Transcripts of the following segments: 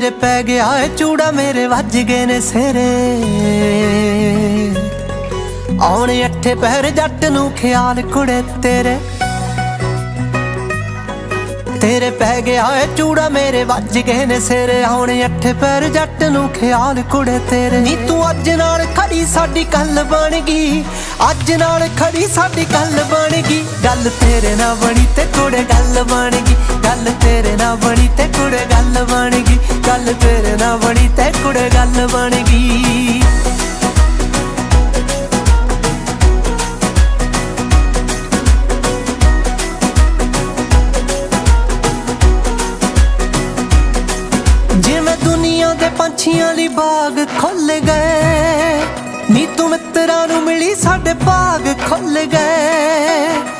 ਪੈ ਗਿਆ ਏ ਚੂੜਾ ਮੇਰੇ ਵੱਜ ਗਏ ਨੇ ਸਿਰੇ। ਆਉਣੇ ਅੱਠੇ ਪਹਿਰ ਜੱਟ ਨੂੰ ਖਿਆਲ ਕੁੜੇ ਤੇਰੇ। ਤੇਰੇ ਪੈ ਗਿਆ ਏ ਚੂੜਾ ਮੇਰੇ ਵੱਜ ਗਏ ਨੇ ਸਿਰੇ। ਆਉਣੇ ਅੱਠੇ ਪੈਰ ਜੱਟ ਨੂੰ ਖਿਆਲ ਕੁੜੇ ਤੇਰੇ। ਨੀ ਤੂੰ ਅੱਜ ਨਾਲ ਖੜੀ ਸਾਡੀ ਗੱਲ ਬਣ ਗਈ। ਅੱਜ ਨਾਲ ਖੜੀ ਸਾਡੀ ਗੱਲ ਬਣ ਗਈ। ਗੱਲ ਤੇਰੇ ਨਾਲ ਬਣੀ ਤੇ ਕੁੜੇ ਗੱਲ ਬਣ ਗਈ। ਗੱਲ ਤੇਰੇ ਨਾਲ ਬਣੀ ਤੇ ਕੁੜੇ ਗੱਲ ਬਣ ਗਈ। ਗੱਲ ਤੇਰੇ ਨਾਲ ਬਣੀ ਤੇ ਕੁੜੇ ਗੱਲ ਬਣ ਗਈ। ਜਿਵੇਂ ਦੁਨੀਆ ਦੇ ਪੰਛੀਆਂ ਲਈ ਬਾਗ ਖੁੱਲ ਗਏ। ਨੀ ਤੂੰ ਮਿੱਤਰਾਂ ਨੂੰ ਮਿਲੀ ਸਾਡੇ ਬਾਗ ਖੁੱਲ ਗਏ।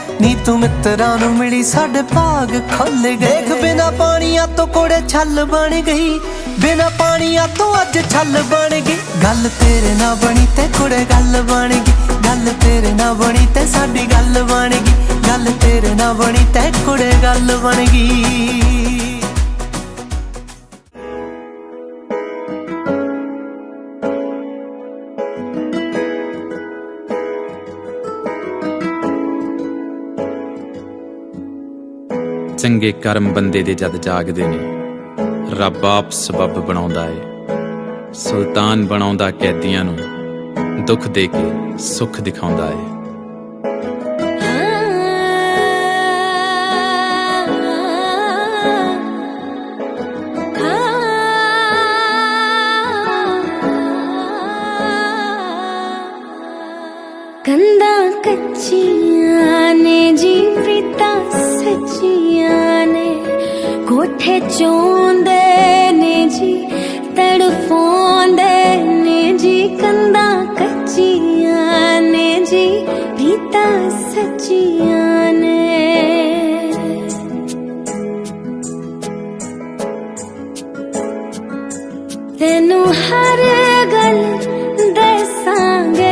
ਤੂੰ ਮਿੱਤਰਾਂ ਨੂੰ ਮਿਲੀ ਸਾਡੇ ਬਾਗ ਖੁੱਲ ਗਏ। ਦੇਖ ਬਿਨਾ ਪਾਣੀਆਂ ਤੋਂ ਕੋੜੇ ਛੱਲ ਬਣ ਗਈ। ਬਿਨਾ ਪਾਣੀਆਂ ਤੋਂ ਅੱਜ ਛੱਲ ਬਣ ਗਈ। ਗੱਲ ਤੇਰੇ ਨਾਲ ਬਣੀ ਤੇ ਕੁੜੇ ਗੱਲ ਬਣ ਗਈ। ਗੱਲ ਤੇਰੇ ਨਾਲ ਬਣੀ ਤੇ ਸਾਡੀ ਗੱਲ ਬਣ ਗਈ। ਗੱਲ ਤੇਰੇ ਨਾਲ ਬਣੀ ਤੇ ਕੁੜੇ ਗੱਲ ਬਣ ਗਈ। ਚੰਗੇ ਕਰਮ ਬੰਦੇ ਦੇ ਜਦ ਜਾਗਦੇ ਨੇ, ਰੱਬ ਆਪ ਸਬਬ ਬਣਾਉਂਦਾ ਏ। ਸੁਲਤਾਨ ਬਣਾਉਂਦਾ ਕੈਦੀਆਂ ਨੂੰ, ਦੁੱਖ ਦੇ ਕੇ ਸੁੱਖ ਦਿਖਾਉਂਦਾ ਏ। ਕੰਦਾਂ ਕੱਚੀਆਂ ਨੇ ਜੀ ਪ੍ਰੀਤਾਂ ਸੱਚੀਆਂ ਨੇ ਕੋਠੇ ਚੋਂਦੇ ਨੇ ਜੀ ਤੜਫੋਂਦੇ ਨੇ ਜੀ ਕੰਦਾਂ ਕੱਚੀਆਂ ਨੇ ਜੀ ਪ੍ਰੀਤਾਂ ਸੱਚੀਆਂ ਨੇ ਤੈਨੂੰ ਹਰ ਗੱਲ ਦੱਸਾਂਗੇ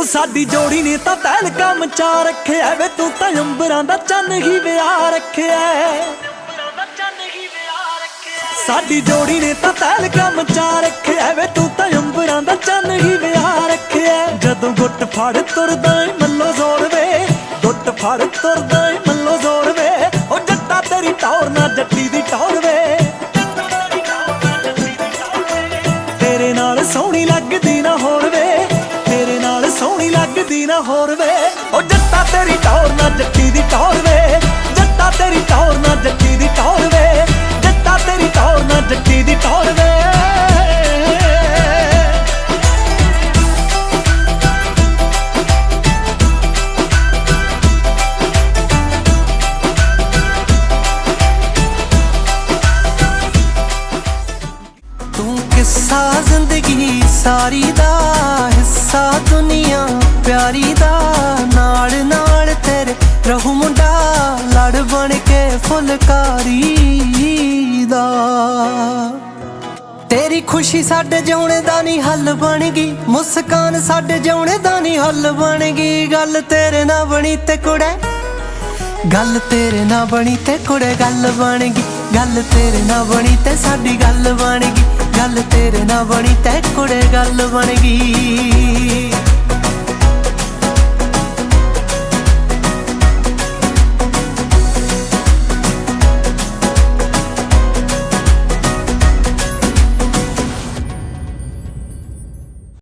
ਉਹ ਸਾਡੀ ਜੋੜੀ ਨੇ ਤਾਂ ਤੈਲ ਕੰਮ ਚਾ ਰੱਖਿਆ ਵੇ, ਤੂੰ ਤਾਂ ਅੰਬਰਾਂ ਦਾ ਚੰਨ ਹੀ ਵਿਆਹ ਰੱਖਿਆ ਸਾਡੀ ਜੋੜੀ ਨੇ ਤਾਂ ਤੈਲ ਕੰਮ ਚਾ ਰੱਖਿਆ ਵੇ, ਤੂੰ ਤਾਂ ਅੰਬਰਾਂ ਦਾ ਚੰਨ ਹੀ ਵਿਆਹ ਰੱਖਿਆ ਜਦੋਂ ਗੁੱਟ ਫੜ ਤੁਰਦਾ ਮੱਲੋ ਜ਼ੋਰ ਵੇ, ਗੁੱਟ ਫੜ ਤੁਰਦਾ ਨਾ ਹੋਰ ਵੇ। ਉਹ ਜੱਟਾ ਤੇਰੀ ਟੌਰ ਨਾ ਜੱਟੀ ਦੀ ਟੌਰ ਵੇ। ਜੱਟਾ ਤੇਰੀ ਟੌਰ ਨਾ ਜੱਟੀ ਦੀ ਟੌਰ ਵੇ। ਜੱਟਾ ਤੇਰੀ ਟੌਰ ਨਾ ਜੱਟੀ ਦੀ ਟੌਰ ਵੇ। ਤੂੰ ਕਿੱਸਾ ਜ਼ਿੰਦਗੀ ਸਾਰੀ ਦਾ ਹਿੱਸਾ ਦੁਨੀਆ ਪਿਆਰੀ ਦਾ ਨਾਲ ਨਾਲ ਤੇਰੇ ਰਹੂ ਮੁੰਡਾ ਲੜ ਬਣ ਕੇ ਫੁਲਕਾਰੀ ਦਾ। ਤੇਰੀ ਖੁਸ਼ੀ ਸਾਡੇ ਜਿਉਣੇ ਦਾ ਨਹੀਂ ਹੱਲ ਬਣ ਗਈ, ਮੁਸਕਾਨ ਸਾਡੇ ਜਿਉਣੇ ਦਾ ਨਹੀਂ ਹੱਲ ਬਣ ਗਈ। ਗੱਲ ਤੇਰੇ ਨਾਲ ਬਣੀ ਤੇ ਕੁੜੇ, ਗੱਲ ਤੇਰੇ ਨਾਲ ਬਣੀ ਤੇ ਕੁੜੇ ਗੱਲ ਬਣ ਗਈ। ਗੱਲ ਤੇਰੇ ਨਾਲ ਬਣੀ ਤੇ ਸਾਡੀ ਗੱਲ ਬਣ ਗਈ, ਗੱਲ ਤੇਰੇ ਨਾਲ ਬਣੀ ਤੇ ਕੁੜੇ ਗੱਲ ਬਣ ਗਈ।